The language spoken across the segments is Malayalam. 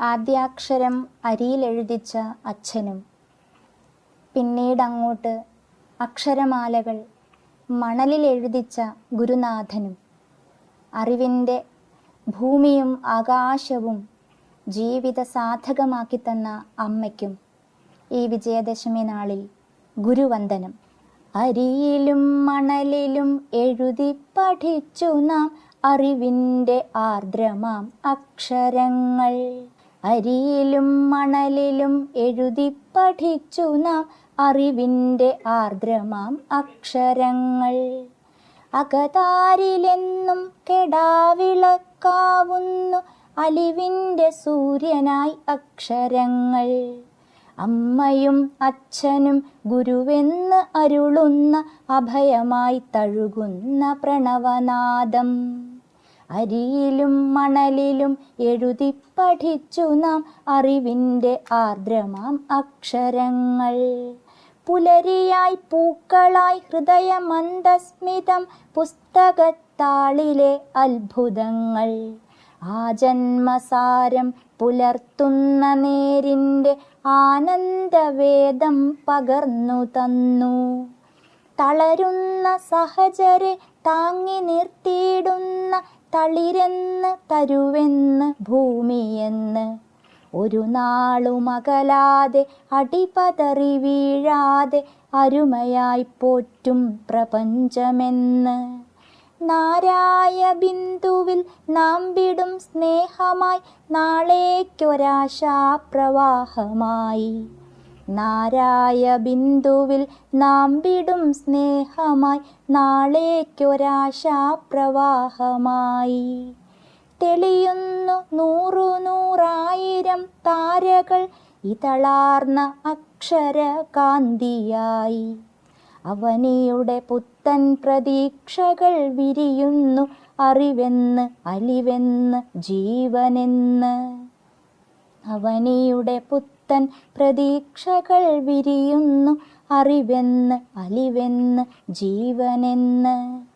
ആദ്യാക്ഷരം അരിയിലെഴുതിച്ച അച്ഛനും. പിന്നീടങ്ങോട്ട് അക്ഷരമാലകൾ മണലിൽ എഴുതിച്ച ഗുരുനാഥനും. അറിവിന്റെ ഭൂമിയും ആകാശവും ജീവിത സാധകമാക്കി തന്ന അമ്മയ്ക്കും ഈ വിജയദശമി നാളിൽ ഗുരുവന്ദനം. അരിയിലും മണലിലും എഴുതി പഠിച്ചു നാം അറിവിന്റെ ആർദ്രമാം അക്ഷരങ്ങൾ. അരിയിലും മണലിലും എഴുതി പഠിച്ചു നാം അറിവിന്റെ ആർദ്രമാം അക്ഷരങ്ങൾ. അകതാരിലെന്നും കെടാവിളക്കാവുന്നു അലിവിന്റെ സൂര്യനായി അക്ഷരങ്ങൾ. അമ്മയും അച്ഛനും ഗുരുവെന്ന് അരുളുന്ന അഭയമായി തഴുകുന്ന പ്രണവനാദം. അരിയിലും മണലിലും എഴുതി പഠിച്ചു നാം അറിവിന്റെ ആർദ്രമാം അക്ഷരങ്ങൾ. പുലരിയായി പൂക്കളായി ഹൃദയമന്ദസ്മിതം പുസ്തകത്താളിലെ അത്ഭുതങ്ങൾ. ആ ജന്മസാരം പുലർത്തുന്ന നേരിന്റെ ആനന്ദവേദം പകർന്നു തന്നു. തളരുന്ന സഹചരെ താങ്ങി നിർത്തിയിടുന്ന തളിരെന്ന് തരുവെന്ന് ഭൂമിയെന്ന്. ഒരു നാളുമകലാതെ അടിപതറി വീഴാതെ അരുമയായി പോറ്റും പ്രപഞ്ചമെന്ന്. നാരായ ബിന്ദുവിൽ നാം വിടും സ്നേഹമായി നാളേക്കൊരാശാപ്രവാഹമായി. നാരായ ബിന്ദുവിൽ നാം വിടും സ്നേഹമായി നാളേക്കൊരാശാപ്രവാഹമായി. തെളിയുന്നു നൂറു നൂറായിരം താരകൾ ഇതളാർന്ന അക്ഷര കാന്തിയായി അവനിയുടെ പുത്തൻ പ്രതീക്ഷകൾ വിരിയുന്നു അറിവെന്ന് അലിവെന്ന് ജീവനെന്ന്. അവനിയുടെ പുത്തൻ പ്രതീക്ഷകൾ വിരിയുന്നു അറിവെന്ന് അലിവെന്ന് ജീവനെന്ന്.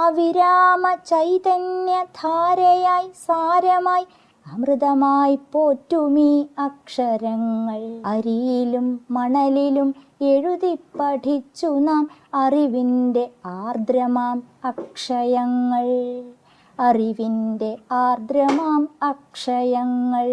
അവിരാമ ചൈതന്യധാരയായി സാരമായി അമൃതമായി പോറ്റുമീ അക്ഷരങ്ങൾ. അരിയിലും മണലിലും എഴുതി പഠിച്ചു നാം അറിവിന്റെ ആർദ്രമാം അക്ഷയങ്ങൾ. അറിവിന്റെ ആർദ്രമാം അക്ഷയങ്ങൾ.